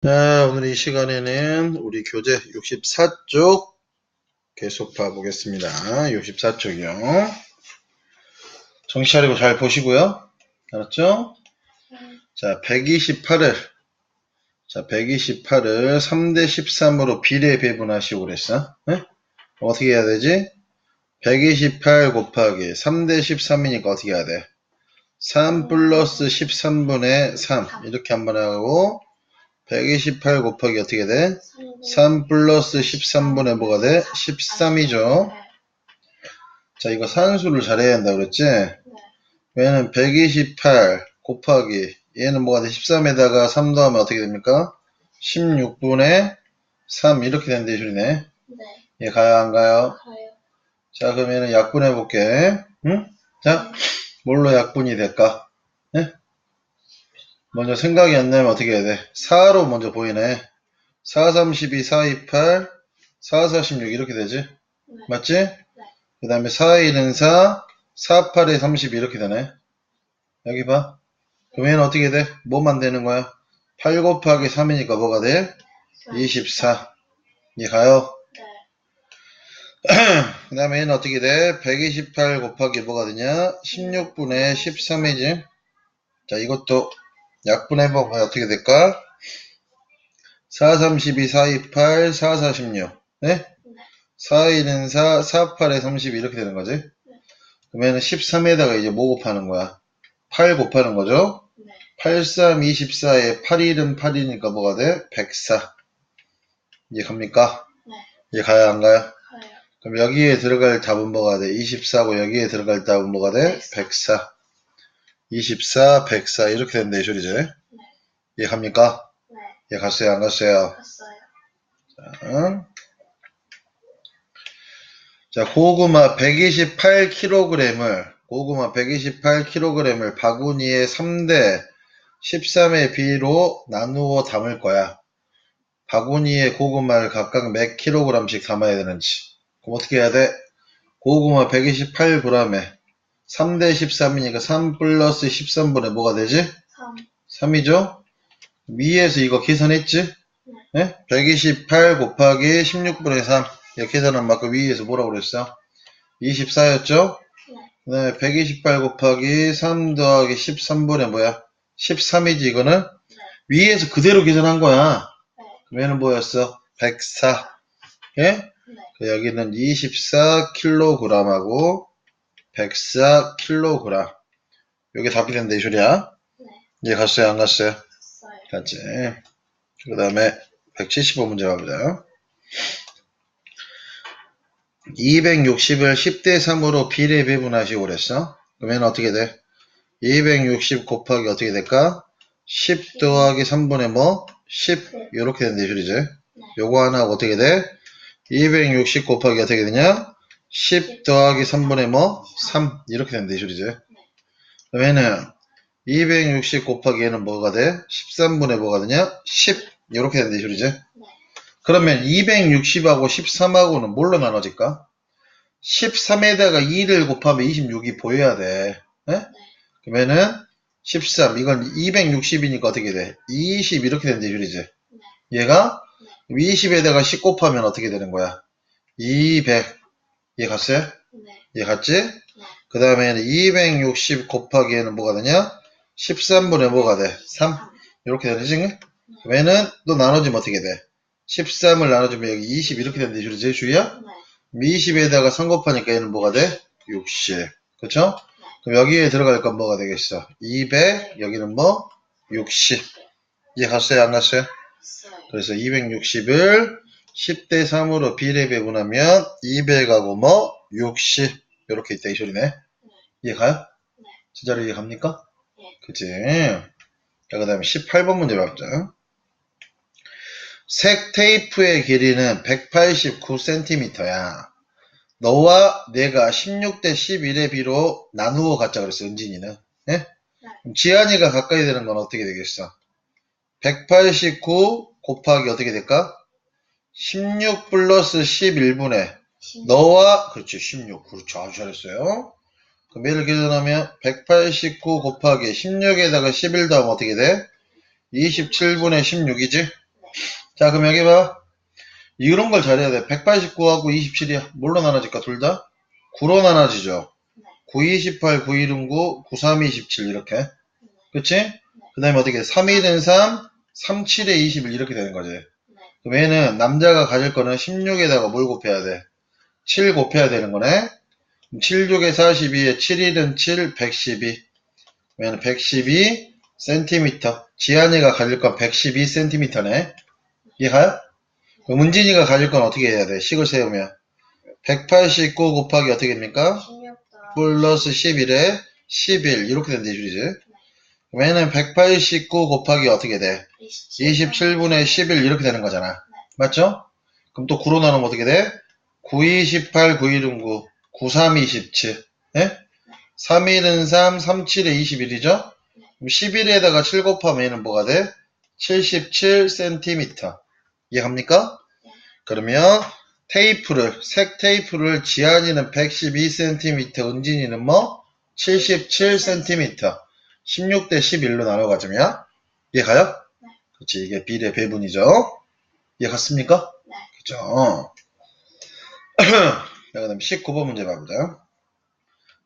자, 오늘 이 시간에는 우리 교재 64쪽 계속 봐보겠습니다. 64쪽이요. 정신 차리고 잘 보시고요. 알았죠? 자, 128을 자, 128을 3대 13으로 비례 배분하시고 그랬어. 네? 어떻게 해야 되지? 128 곱하기 3대 13이니까 어떻게 해야 돼? 3 플러스 13분의 3 이렇게 한번 하고 128 곱하기 어떻게 돼? 3 플러스 13분의 뭐가 돼? 13이죠. 자, 이거 산수를 잘해야 한다 그랬지? 얘는 128 곱하기 얘는 뭐가 돼? 13에다가 3 더하면 어떻게 됩니까? 16분의 3 이렇게 된대 소리네. 네, 얘 가요 안 가요? 가요. 자, 그럼 얘는 약분해 볼게. 응? 자, 뭘로 약분이 될까? 네? 먼저 생각이 안 나면 어떻게 해야 돼? 4로 먼저 보이네. 4, 32, 4, 28, 4, 46 이렇게 되지? 네. 맞지? 그 다음에 4, 1은 4, 4, 8에 30 이렇게 되네. 여기 봐. 그럼 얘는 어떻게 돼? 뭐만 되는 거야? 8 곱하기 3이니까 뭐가 돼? 24. 이해 가요? 네, 그 다음에 얘는 어떻게 돼? 128 곱하기 뭐가 되냐? 16분의 13이지. 자, 이것도 약분해 보면 어떻게 될까? 4, 32, 4, 28, 4, 46. 네? 4, 1은 4, 4, 8에 30 이렇게 되는 거지. 그러면 13에다가 이제 뭐 곱하는 거야? 8 곱하는 거죠? 네, 8, 3, 24에 8, 1은 8이니까 뭐가 돼? 104. 이해 갑니까? 네, 이해 가요, 안 가요? 가요. 그럼 여기에 들어갈 답은 뭐가 돼? 24고 여기에 들어갈 답은 뭐가 돼? 104. 24, 104 이렇게 된다 이 소리지. 이해갑니까? 네, 이해 갔어요? 안 갔어요? 갔어요. 응? 자, 고구마 128kg을 고구마 128kg을 바구니에 3대 13의 비로 나누어 담을 거야. 바구니에 고구마를 각각 몇 킬로그램씩 담아야 되는지. 그럼 어떻게 해야 돼? 고구마 128g에 3 대 13이니까 3 플러스 13분의 뭐가 되지? 3, 3이죠? 위에서 이거 계산했지? 네? 128 곱하기 16분의 3. 이렇게 계산한 만큼 위에서 뭐라고 그랬어? 24였죠? 그 다음에 128 곱하기 3 더하기 13분의 뭐야? 13이지 이거는? 위에서 그대로 계산한 거야. 네, 그럼 얘는 뭐였어? 104. 예? 네, 그 여기는 24kg하고 104kg. 요게 답이 된다 이 소리야. 네, 이해 갔어요? 안 갔어요? 갔어요. 갔지. 그 다음에 175문제 가보자. 260을 10대 3으로 비례 배분하시고 그랬어. 그러면 어떻게 돼? 260 곱하기 어떻게 될까? 10 더하기 3분의 뭐? 10 이렇게 된다 이 소리지. 요거 하나 어떻게 돼? 260 곱하기 어떻게 되냐? 10 더하기 3분의 뭐? 3 이렇게 된다 이 소리지. 그러면은 260 곱하기 얘는 뭐가 돼? 13분의 뭐가 되냐? 10 이렇게 된다 이 소리지. 그러면 260하고 13하고는 뭘로 나눠질까? 13에다가 2를 곱하면 26이 보여야 돼. 예? 그러면은 13 이건 260이니까 어떻게 돼? 20 이렇게 된다 이 소리지. 얘가 20에다가 10 곱하면 어떻게 되는 거야? 200 얘 갔어요? 네, 얘 갔지? 그 다음에는 260 곱하기 얘는 뭐가 되냐? 13분의 뭐가 돼? 3 이렇게 되지? 그러면은 또 나눠주면 어떻게 돼? 13을 나눠주면 여기 20 이렇게 이 소리지 주희야? 네, 20에다가 3 곱하니까 얘는 뭐가 돼? 60 그쵸? 그럼 여기에 들어갈 건 뭐가 되겠어? 200 여기는 뭐? 60 이해 갔어요 안? 갔어요. 그래서 260을 10대 3으로 비례 배분하면 200하고 뭐? 60 이렇게 있다 이 소리네 이해 가요? 네. 진짜로 이해 갑니까? 네. 그치? 자, 그 다음에 18번 문제 봐보자. 색 테이프의 길이는 189cm야. 너와 내가 16대 11의 비로 나누어 갖자 그랬어, 은진이는. 예? 그럼 지한이가 가까이 되는 건 어떻게 되겠어? 189 곱하기 어떻게 될까? 16 플러스 11분의 너와 그렇지 16 그렇죠 아주 잘했어요 그럼 얘를 계산하면 189 곱하기 16에다가 11 더하면 어떻게 돼? 27분의 16이지 자, 그럼 여기 봐. 이런 걸 잘해야 돼. 189하고 27이야. 뭘로 나눠질까, 둘 다? 9로 나눠지죠. 네. 9, 28, 9, 1, 9, 9, 3, 27 이렇게. 그치? 그 다음에 어떻게 돼? 3, 1은 3, 3, 7에 21 이렇게 되는 거지. 네. 그럼 얘는 남자가 가질 거는 16에다가 뭘 곱해야 돼? 7 곱해야 되는 거네. 7, 6에 42에 7, 1은 7, 112. 그러면 112 cm. 지한이가 가질 건 112 cm네. 이해가요? 그럼 은진이가 가질 건 어떻게 해야 돼? 식을 세우면. 189 곱하기 어떻게 됩니까? 16 더하기 플러스 11에 11. 이렇게 된대, 줄이지. 얘는 189 곱하기 어떻게 돼? 27 27분의 11 이렇게 되는 거잖아. 맞죠? 그럼 또 9로 나누면 어떻게 돼? 9, 28, 9, 1은 9, 9, 3, 27. 예? 3, 1은 3, 3, 7에 21이죠? 그럼 11에다가 7 곱하면 얘는 뭐가 돼? 77cm. 이해합니까? 네. 그러면 테이프를, 색 테이프를 지한이는 112cm, 은진이는 뭐? 77cm. 16대 11로 나눠 가지면 이해가요? 네. 그렇지 이게 비례 배분이죠. 이해갔습니까? 네. 그죠? 자, 그 다음에 19번 문제 봐보자.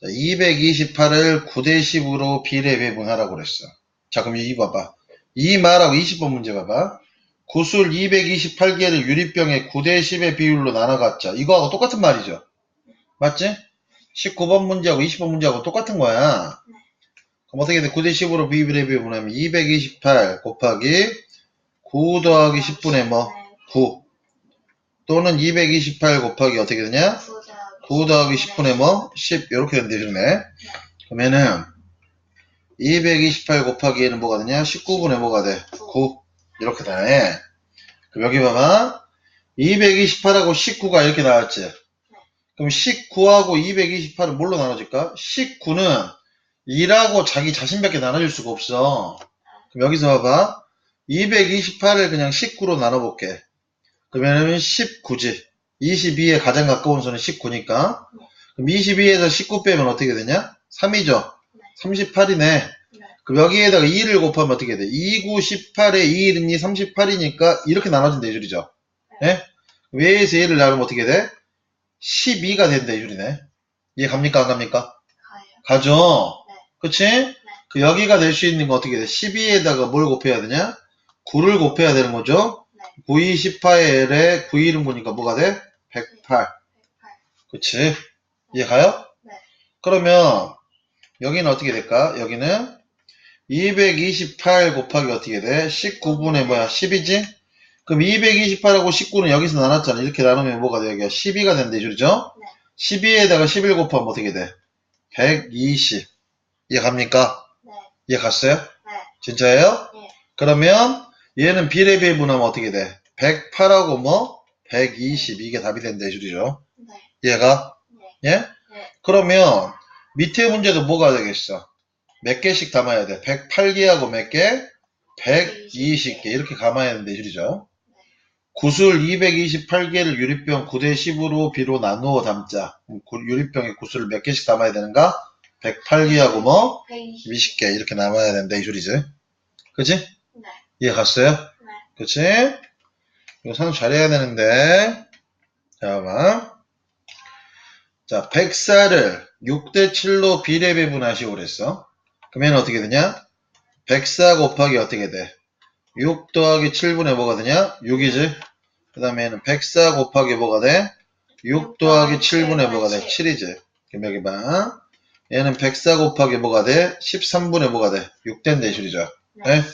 자, 228을 9대 10으로 비례 배분하라고 그랬어. 자, 그럼 이 봐봐. 이 말하고 20번 문제 봐봐. 구술 228개를 유리병에 9대 10의 비율로 나눠갔자. 이거하고 똑같은 말이죠. 맞지? 19번 문제하고 20번 문제하고 똑같은 거야. 네. 그럼 어떻게 돼? 9대 10으로 비례 배분하면 228 곱하기 9 더하기 10분의 뭐? 9. 또는 228 곱하기 어떻게 되냐? 9 더하기 10분의 뭐? 10. 이렇게 그러네. 그러면은, 228 곱하기 얘는 뭐가 되냐? 19분의 뭐가 돼? 9. 이렇게 되네. 그럼 여기 봐봐. 228하고 19가 이렇게 나왔지? 그럼 19하고 228은 뭘로 나눠질까? 19는 2라고 자기 자신밖에 나눠줄 수가 없어. 그럼 여기서 봐봐. 228을 그냥 19로 나눠볼게. 그러면은 19지. 22에 가장 가까운 수는 19니까. 그럼 22에서 19 빼면 어떻게 되냐? 3이죠. 38이네. 그럼 여기에다가 2를 곱하면 어떻게 돼? 2, 9, 18에 2, 1이 38이니까 이렇게 나눠진다 이 줄이죠. 예? 외에서 1을 나누면 어떻게 돼? 12가 된다 이 줄이네. 이해 갑니까? 안 갑니까? 가요. 가죠? 네. 그치? 그 여기가 될 수 있는 거 어떻게 돼? 12에다가 뭘 곱해야 되냐? 9를 곱해야 되는 거죠? 네. 9, 2, 18에 9, 1은 보니까 뭐가 돼? 108. 그치? 이해 가요? 네. 그러면 여기는 어떻게 될까? 여기는 228 곱하기 어떻게 돼? 19분의 뭐야? 10이지? 그럼 228하고 19는 여기서 나눴잖아. 이렇게 나누면 뭐가 돼? 여기가 12가 된대, 줄이죠? 네. 12에다가 11 곱하면 어떻게 돼? 120. 이해 갑니까? 네. 이해 갔어요? 네. 진짜예요? 네. 그러면 얘는 비례 배분하면 어떻게 돼? 108하고 뭐? 120. 이게 답이 이 줄이죠? 네. 얘가? 네. 예? 네. 그러면 밑에 문제도 뭐가 되겠어? 몇 개씩 담아야 돼? 108개하고 몇 개? 120개. 이렇게 감아야 되는데, 줄이죠? 구슬 228개를 유리병 9대 10으로 비로 나누어 담자. 유리병에 구슬을 몇 개씩 담아야 되는가? 108개하고 뭐? 120. 20개. 이렇게 남아야 된다, 이 줄이지? 그치? 네. 이해 갔어요? 네. 그치? 이거 산수 잘해야 되는데. 자, 봐. 자, 104를 6대 7로 비례 배분하시오 그랬어. 그러면 어떻게 되냐? 104 곱하기 어떻게 돼? 6 더하기 7분의 뭐가 되냐? 6이지? 그 다음에는 104 곱하기 뭐가 돼? 6 더하기 7분의 뭐가 돼? 7이지? 그럼 여기 봐. 얘는 104 곱하기 뭐가 돼? 13분의 뭐가 돼? 6된 대줄이죠. 네. 네?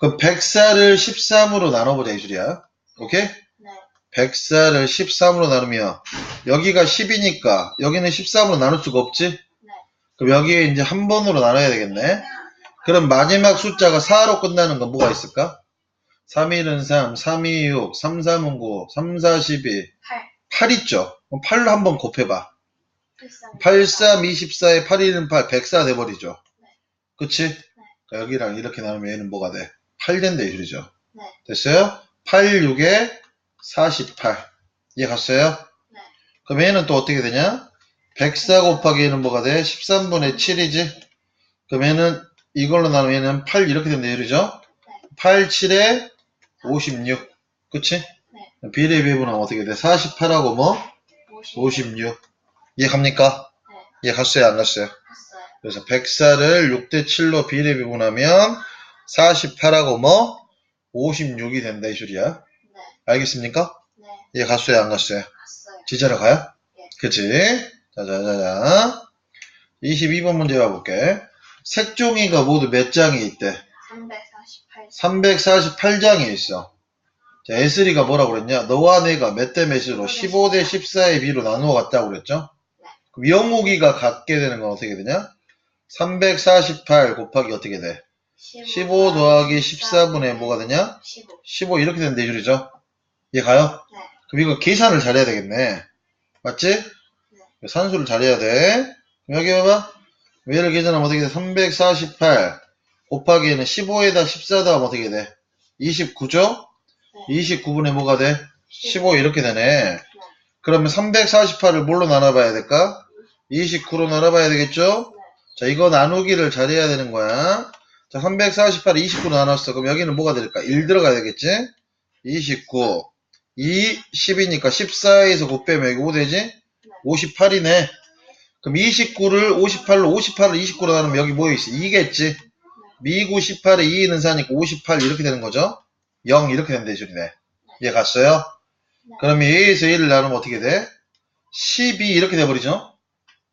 그럼 104를 13으로 나눠보자 이 줄이야. 오케이? 네. 104를 13으로 나누면 여기가 10이니까 여기는 13으로 나눌 수가 없지? 그럼 여기에 이제 한 번으로 나눠야 되겠네. 그럼 마지막 숫자가 4로 끝나는 건 뭐가 있을까? 3, 1은 3, 3, 2, 6, 3, 3은 9, 3, 4, 12, 8. 8 있죠? 그럼 8로 한번 곱해봐. 13. 8, 3, 24에 8, 1은 8, 104 돼버리죠. 네. 그치? 그러니까 여기랑 이렇게 나누면 얘는 뭐가 돼? 8 된다 이 줄이죠. 네. 됐어요? 8, 6에 48. 이해 갔어요? 네. 그럼 얘는 또 어떻게 되냐? 104 곱하기 얘는 뭐가 돼? 13분의 7이지? 그럼 얘는 이걸로 나누면 얘는 8 이렇게 된다 이러죠? 8, 7에 56. 그치? 비례 배분하면 어떻게 돼? 48하고 뭐? 50. 56. 이해 갑니까? 네. 이해 갔어요? 안 갔어요? 했어요. 그래서 104를 6대 7로 비례 배분하면 48하고 뭐? 56이 된다 이 소리야. 네. 알겠습니까? 네. 이해 갔어요? 안 갔어요? 갔어요. 지자로 가요? 예. 그치? 자자자자. 22번 문제 가볼게. 색종이가 모두 몇 장이 있대? 348. 348장이 있어. 자, 에스리가 뭐라고 그랬냐? 너와 내가 몇 대 몇으로 15대 14의 비로 나누어 갔다고 그랬죠? 영욱이가 갖게 되는 건 어떻게 되냐? 348 곱하기 어떻게 돼? 15 더하기 14분의 뭐가 되냐? 15. 15 이렇게 되는 대줄이죠? 이해 가요? 네. 그럼 이거 계산을 잘해야 되겠네. 맞지? 산수를 잘해야 돼. 그럼 여기 봐봐. 얘를 계산하면 어떻게 돼? 348 곱하기에는 15에다 14 더하면 어떻게 돼? 29죠? 29분의 뭐가 돼? 15 이렇게 되네. 그러면 348을 뭘로 나눠봐야 될까? 29로 나눠봐야 되겠죠? 자, 이거 나누기를 잘해야 되는 거야. 자, 348을 29로 나눴어. 그럼 여기는 뭐가 될까? 1 들어가야 되겠지? 29. 2, 10이니까 14에서 곱 빼면 여기 5 되지? 58이네. 그럼 29를 58로, 58을 29로 나누면 여기 뭐 있어? 2겠지? 미구 18에 2 있는 사니까 58 이렇게 되는 거죠? 0 이렇게 이 소리네. 이해 갔어요? 그러면 2에서 1을 나누면 어떻게 돼? 12 이렇게 돼버리죠?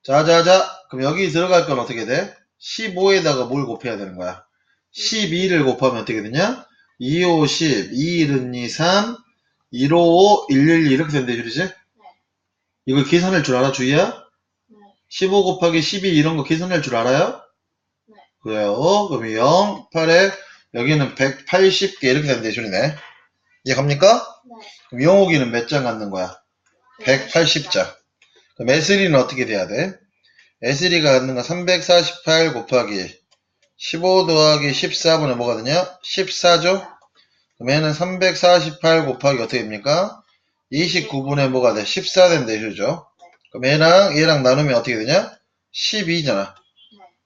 자자자 그럼 여기 들어갈 건 어떻게 돼? 15에다가 뭘 곱해야 되는 거야? 12를 곱하면 어떻게 되냐? 2, 5, 10, 2, 1, 2, 3, 1, 5, 5, 1, 1, 2 이렇게 된다 이 소리지? 이거 계산할 줄 알아 주희야? 네. 15 곱하기 12 이런 거 계산할 줄 알아요? 네. 그래요. 그럼 0, 8에 여기는 180개 이렇게 이 소리네. 이해 갑니까? 네. 그럼 영옥이는 몇 장 갖는 거야? 180장. 그럼 에스리는 어떻게 돼야 돼? 에스리가 갖는 건 348 곱하기 15 더하기 14분의 뭐가 되냐? 14죠? 그럼 얘는 348 곱하기 어떻게 됩니까? 29분의 뭐가 돼? 14 된다 이거죠? 그럼 얘랑 얘랑 나누면 어떻게 되냐? 12잖아.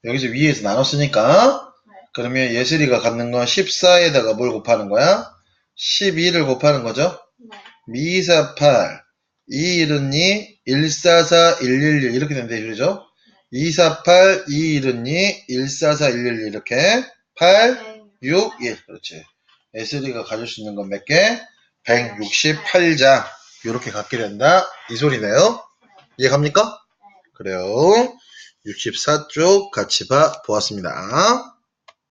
여기서 위에서 나눴으니까 그러면 예슬이가 갖는 건 14에다가 뭘 곱하는 거야? 12를 곱하는 거죠? 네. 미사팔, 212, 144, 111 이렇게 된다 이거죠? 248, 212, 144, 111 이렇게 8, 6, 1 그렇지. 에스리가 가질 수 있는 건 몇 개? 168장 이렇게 갖게 된다 이 소리네요. 이해 갑니까? 그래요. 64쪽 같이 봐 보았습니다.